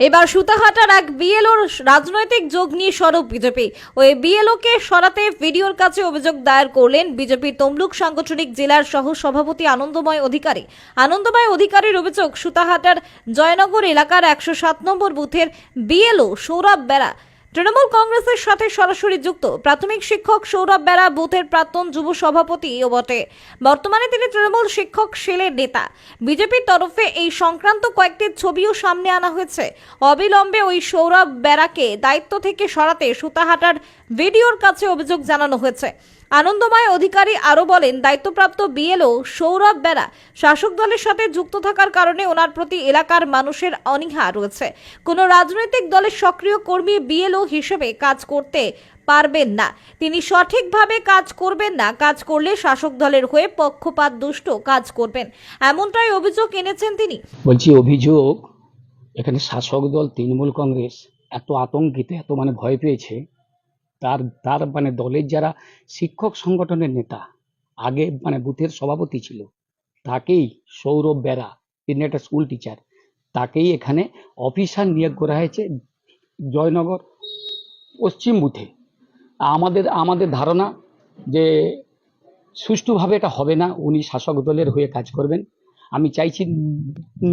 এবার সুতাহাটার এক বিএলওর রাজনৈতিক যোগ নিয়ে সরব বিজেপি। ওই বিএলওকে সরাতে ভিডিওর কাছে অভিযোগ দায়ের করলেন বিজেপির তমলুক সাংগঠনিক জেলার সহ সভাপতি আনন্দময় অধিকারী। আনন্দময় অধিকারীর অভিযোগ, সুতাহাটার জয়নগর এলাকার একশো সাত নম্বর বুথের বিএলও সৌরভ বেড়া তৃণমূল কংগ্রেসের সাথে সরাসরি যুক্ত প্রাথমিক শিক্ষক সৌরভ বেড়া বুথের প্রাক্তন যুব সভাপতিও বটে। বর্তমানে তিনি তৃণমূল শিক্ষক সেলের নেতা। বিজেপির তরফে এই সংক্রান্ত কয়েকটি ছবিও সামনে আনা হয়েছে। অবিলম্বে ওই সৌরভ বেড়াকে দায়িত্ব থেকে সরাতে সুতাহাটার ভিডিওর কাছে অভিযোগ জানানো হয়েছে। আনন্দময় অধিকারী আরও বলেন, দায়িত্বপ্রাপ্ত বিএলও সৌরভ বেড়া শাসক দলের সাথে যুক্ত থাকার কারণে ওনার প্রতি এলাকার মানুষের অনীহা রয়েছে। কোনো রাজনৈতিক দলের সক্রিয় কর্মী বিএলও হিসেবে কাজ করতে পারবেন না। তিনি সঠিকভাবে কাজ করবেন না, কাজ করলে শাসক দলের হয়ে পক্ষপাত দুষ্ট কাজ করবেন। এমনটাই অভিযোগ এনেছেন তিনি। বলছি, অভিযোগ, এখানে শাসক দল, তৃণমূল কংগ্রেস এত আতঙ্কিত, এত মানে ভয় পেয়েছে। তার তার মানে দলের যারা শিক্ষক সংগঠনের নেতা, আগে মানে বুথের সভাপতি ছিল, তাকেই সৌরভ বেরা, তিনি একটা স্কুল টিচার তাকেই এখানে অফিসার নিয়োগ করা হয়েছে জয়নগর পশ্চিম বুথে। আমাদের আমাদের ধারণা যে সুষ্ঠুভাবে এটা হবে না, উনি শাসক দলের হয়ে কাজ করবেন। আমি চাইছি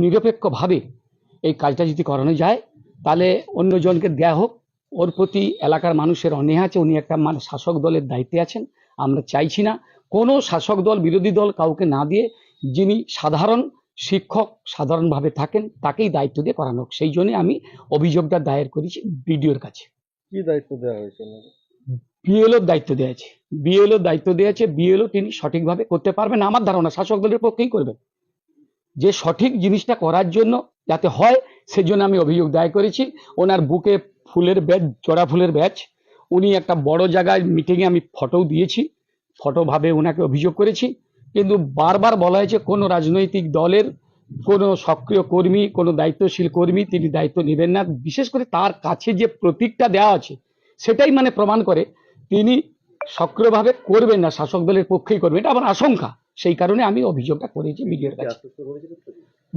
নিরপেক্ষভাবে এই কাজটা যদি করানো যায়, তাহলে অন্যজনকে দেয়া হোক ওর প্রতি এলাকার মানুষের অনীহা আছে উনি একটা মানে শাসক দলের দায়িত্বে আছেন আমরা চাইছি না কোনো শাসক দল বিরোধী দল কাউকে না দিয়ে যিনি সাধারণ শিক্ষক সাধারণভাবে থাকেন তাকেই দায়িত্ব দিয়ে করানো হোক। সেই জন্য আমি অভিযোগটা দায়ের করেছি বিডিওর কাছে। কি দায়িত্ব দেওয়া হয়েছে? বিএলওর দায়িত্ব দেওয়া আছে। বিএলওর দায়িত্ব দেওয়া আছে বিএলও তিনি সঠিকভাবে করতে পারবেন আমার ধারণা শাসক দলের পক্ষেই করবেন। যে সঠিক জিনিসটা করার জন্য যাতে হয় সেজন্য আমি অভিযোগ দায়ের করেছি। ওনার বুকে ফুলের ব্যাচ জোড়া ফুলের ব্যাচ। উনি একটা বড় জায়গায় মিটিংয়ে আমি ফটো দিয়েছি। ফটোভাবে ওনাকে অভিযোগ করেছি। কিন্তু বারবার বলা হয়েছে, কোনো রাজনৈতিক দলের কোনো সক্রিয় কর্মী, কোনো দায়িত্বশীল কর্মী তিনি দায়িত্ব নেবেন না। বিশেষ করে তার কাছে যে প্রতীকটা দেওয়া আছে, সেটাই মানে প্রমাণ করে তিনি সক্রিয়ভাবে করবেন না, শাসক দলের পক্ষেই করবেন। এটা আমার আশঙ্কা। সেই কারণে আমি অভিযোগটা করেছি মিডিয়ার কাছে?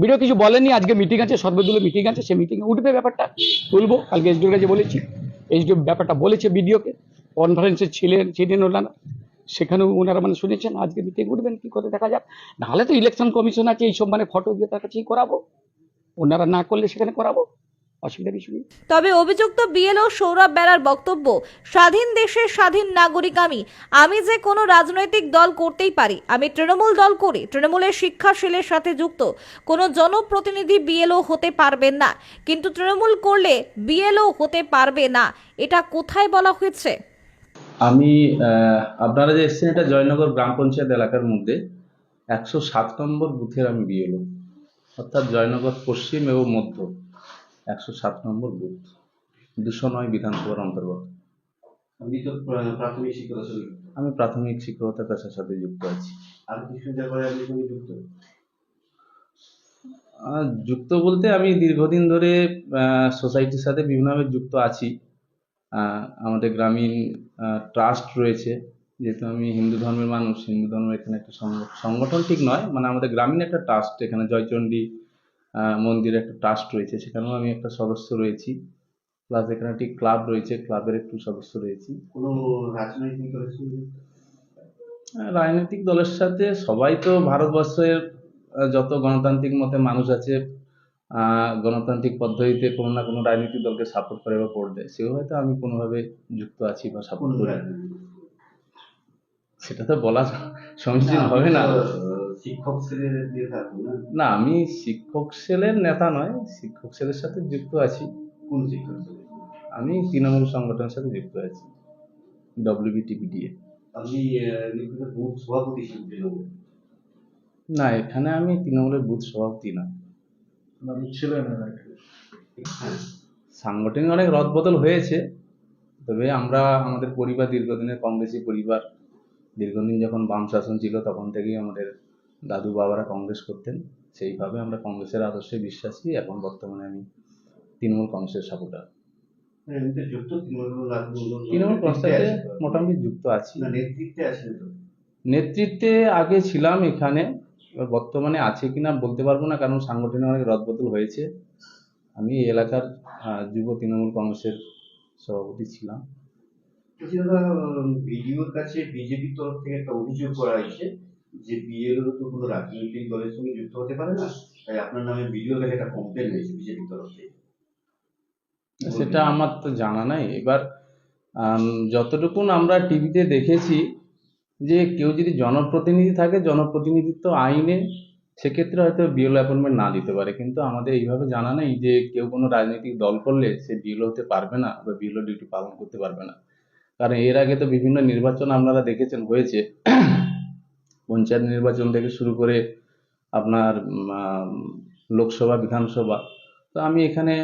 ভিডিও কিছু বলেনি আজকে মিটিং আছে, সর্বদলীয় মিটিং আছে, সেই মিটিংয়ে উঠবে ব্যাপারটা, তুলবো, কালকে এসডিওর কাছে বলেছি এসডিও ব্যাপারটা বলেছে বিডিওকে কনফারেন্সে ছিলেন ছিলেন ওনারা, সেখানেও ওনারা মানে শুনেছেন, আজকে মিটিং উঠবেন, কী করে দেখা যাক, নাহলে তো ইলেকশন কমিশন আছে, এইসব মানে ফটো দিয়ে তার কাছেই করাবো, ওনারা না করলে সেখানে করাবো। অসুবিধা কিছু নেই। তবে অভিযুক্ত বিএলও সৌরভ বেড়ার বক্তব্য স্বাধীন দেশের স্বাধীন নাগরিক আমি। আমি যে কোনো রাজনৈতিক দল করতেই পারি। আমি তৃণমূল দল করি। তৃণমূলের শিক্ষা সেলের সাথে যুক্ত। কোনো জনপ্রতিনিধি বিএলও হতে পারবেন না। কিন্তু তৃণমূল করলে বিএলও হতে পারবে না। এটা কোথায় বলা হয়েছে? আমি আহ, আপনারা যে এসেছেন এটা জয়নগর গ্রাম পঞ্চায়েত এলাকার মধ্যে। একশো সাত নম্বর বুথের আমি বিএলও অর্থাৎ জয়নগর পশ্চিম এবং মধ্য। একশো সাত নম্বর বুথ দুশো নয় বিধানসভার অন্তর্গত। প্রাথমিক শিক্ষকতা আমি প্রাথমিক শিক্ষকতা পেশার সাথে যুক্ত আছি। আর কিছু আপনি যুক্ত? যুক্ত বলতে আমি দীর্ঘদিন ধরে সোসাইটির সাথে বিভিন্নভাবে যুক্ত আছি। আমাদের গ্রামীণ ট্রাস্ট রয়েছে। যেহেতু আমি হিন্দু ধর্মের মানুষ হিন্দু ধর্মের এখানে একটা সংগঠন ঠিক নয় মানে আমাদের গ্রামীণ একটা ট্রাস্ট এখানে জয়চণ্ডী মন্দিরে একটা ট্রাস্ট রয়েছে। সেখানেও আমি একটা সদস্য রয়েছি। প্লাস এখানে একটি ক্লাব রয়েছে। ক্লাবের একটু সদস্য রয়েছি। কোনো রাজনৈতিক দলের রাজনৈতিক সাথে সবাই তো ভারতবর্ষের যত গণতান্ত্রিক মতে মানুষ আছে গণতান্ত্রিক পদ্ধতিতে কোনো না কোনো রাজনৈতিক দলকে সাপোর্ট করে বা ভোট দেয় সেও হয়তো আমি কোনোভাবে যুক্ত আছি বা সাপোর্ট করি সেটা তো বলা সমীচীন হবে না। শিক্ষক দিয়ে না? না আমি শিক্ষক সেলের নেতা নয় শিক্ষক সেলের সাথে যুক্ত আছি। কোন শিক্ষক আমি তৃণমূল সংগঠনের সাথে যুক্ত আছি ডব্লিউবিটিপিডিএ আপনি বুথ সভাপতি না এখানে আমি তৃণমূলের বুথ সভাপতি না। ছিলেন হ্যাঁ সাংগঠনিক অনেক রদবদল হয়েছে তবে আমরা আমাদের পরিবার দীর্ঘদিনের কংগ্রেসি পরিবার দীর্ঘদিন যখন বাম শাসন ছিল তখন থেকেই আমাদের দাদু বাবারা কংগ্রেস করতেন সেইভাবে আমরা কংগ্রেসের আদর্শে বিশ্বাসী। এখন বর্তমানে আমি তৃণমূল কংগ্রেসের সাপোর্টার তৃণমূল আছেন। মোটামুটি যুক্ত আছি। নেতৃত্বে আগে ছিলাম এখানে এবার বর্তমানে আছে কিনা বলতে পারব না কারণ সাংগঠনিক অনেক রদবদল হয়েছে। আমি এলাকার যুব তৃণমূল কংগ্রেসের সভাপতি ছিলাম। ভিডিওর কাছে বিজেপির তরফ থেকে একটা অভিযোগ করা হয়েছে। যে বিএলও তো কোনো রাজনৈতিক দলের সঙ্গে যুক্ত হতে পারে না? তাই আপনার নামে ভিডিওর কাছে একটা কমপ্লেন হয়েছে বিজেপির তরফ থেকে। সেটা আমার তো জানা নাই। এবার যতটুকুন আমরা টিভিতে দেখেছি যে কেউ যদি জনপ্রতিনিধি থাকে, জনপ্রতিনিধিত্ব আইনে সেক্ষেত্রে হয়তো বিএলও অ্যাপয়েন্টমেন্ট না দিতে পারে। কিন্তু আমাদের এইভাবে জানা নেই যে কেউ কোনো রাজনৈতিক দল করলে সে বিএলও হতে পারবে না বা বিএলও ডিউটি পালন করতে পারবে না। কারণ এর আগে তো বিভিন্ন নির্বাচন আপনারা দেখেছেন, হয়েছে। পঞ্চায়েত নির্বাচন থেকে শুরু করে আপনার লোকসভা বিধানসভা। তো আমি এখানে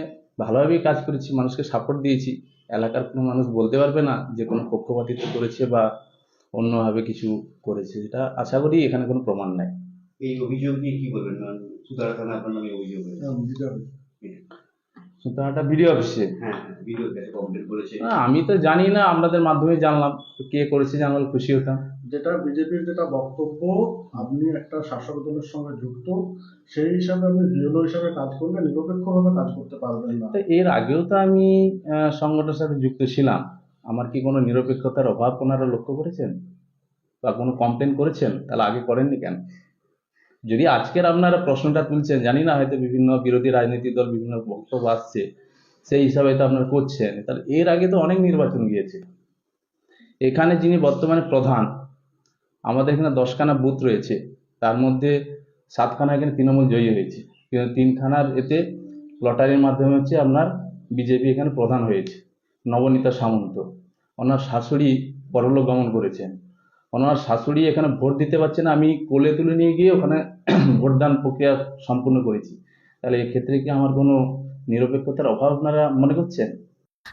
ভালোভাবেই কাজ করেছি মানুষকে সাপোর্ট দিয়েছি। এলাকার কোনো মানুষ বলতে পারবে না যে কোনো পক্ষপাতিত্ব করেছে বা অন্যভাবে কিছু করেছে। এটা আশা করি এখানে কোনো প্রমাণ নাই। এই অভিযোগ নিয়ে কি বলবেন? সুতারা থানা আপনার নামে অভিযোগ হয়েছে। ভিডিও অফিসে। হ্যাঁ ভিডিওর করেছে। আমি তো জানি না আপনাদের মাধ্যমে জানলাম। তো কে করেছে জানলে খুশি হতাম। যেটা বিজেপির যেটা বক্তব্য, আপনি একটা শাসক দলের সঙ্গে যুক্ত, সেই হিসাবে আপনি বিএলও হিসাবে কাজ করলে নিরপেক্ষভাবে কাজ করতে পারবেন না। তো এর আগেও তো আমি সংগঠনের সাথে যুক্ত ছিলাম। আমার কি কোনো নিরপেক্ষতার অভাব ওনারা লক্ষ্য করেছেন? বা কোনো কমপ্লেন করেছেন? তাহলে আগে করেননি কেন? যদি আজকের আপনারা প্রশ্নটা তুলছেন, জানি না হয়তো বিভিন্ন বিরোধী রাজনৈতিক দল বিভিন্ন বক্তব্য আসছে, সেই হিসাবে তো আপনারা করছেন। তাহলে এর আগে তো অনেক নির্বাচন গিয়েছে। এখানে যিনি বর্তমানে প্রধান আমাদের এখানে দশখানা বুথ রয়েছে। তার মধ্যে সাতখানা এখানে তৃণমূল জয়ী হয়েছে। কিন্তু তিনখানার এতে লটারির মাধ্যমে হচ্ছে আপনার বিজেপি এখানে প্রধান হয়েছে, নবনীতা সামন্ত। ওনার শাশুড়ি পরলোক গমন করেছেন। ওনার শাশুড়ি এখানে ভোট দিতে পারছে না, আমি কোলে তুলে নিয়ে গিয়ে ওখানে ভোটদান প্রক্রিয়া সম্পূর্ণ করেছি। তাহলে এক্ষেত্রে কি আমার কোনো নিরপেক্ষতার অভাব আপনারা মনে করছেন?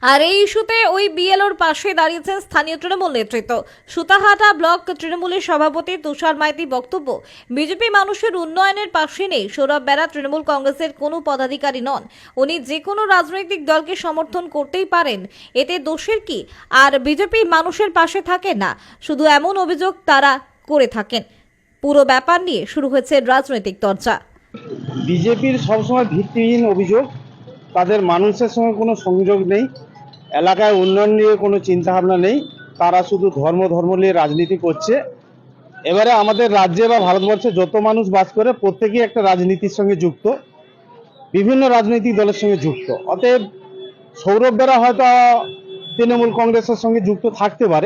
আর এই ইস্যুতে ওই বিএলওর পাশে দাঁড়িয়েছেন স্থানীয় তৃণমূল নেতৃত্ব। সুতাহাটা ব্লক তৃণমূলের সভাপতি তুষার মাইতি বক্তব্য, বিজেপি মানুষের উন্নয়নের পাশে নেই সৌরভ বেড়া তৃণমূল কংগ্রেসের কোনো পদাধিকারী নন। উনি যে কোনো রাজনৈতিক দলকে সমর্থন করতেই পারেন। এতে দোষের কি? আর বিজেপি মানুষের পাশে থাকে না। শুধু এমন অভিযোগ তারা করে থাকেন। পুরো ব্যাপার নিয়ে শুরু হয়েছে রাজনৈতিক চর্চা। বিজেপির সবসময় ভিত্তিহীন অভিযোগ। তাদের মানুষের সঙ্গে কোনো সংযোগ নেই, এলাকায় উন্নয়ন নিয়ে কোনো চিন্তাভাবনা নেই, তারা শুধু ধর্ম ধর্ম নিয়ে রাজনীতি করছে। এবারে আমাদের রাজ্যে বা ভারতবর্ষে যত মানুষ বাস করে, প্রত্যেকেই একটা রাজনীতির সঙ্গে যুক্ত, বিভিন্ন রাজনৈতিক দলের সঙ্গে যুক্ত। অতএব সৌরভ বেরা হয়তো তৃণমূল কংগ্রেসের সঙ্গে যুক্ত থাকতে পারে।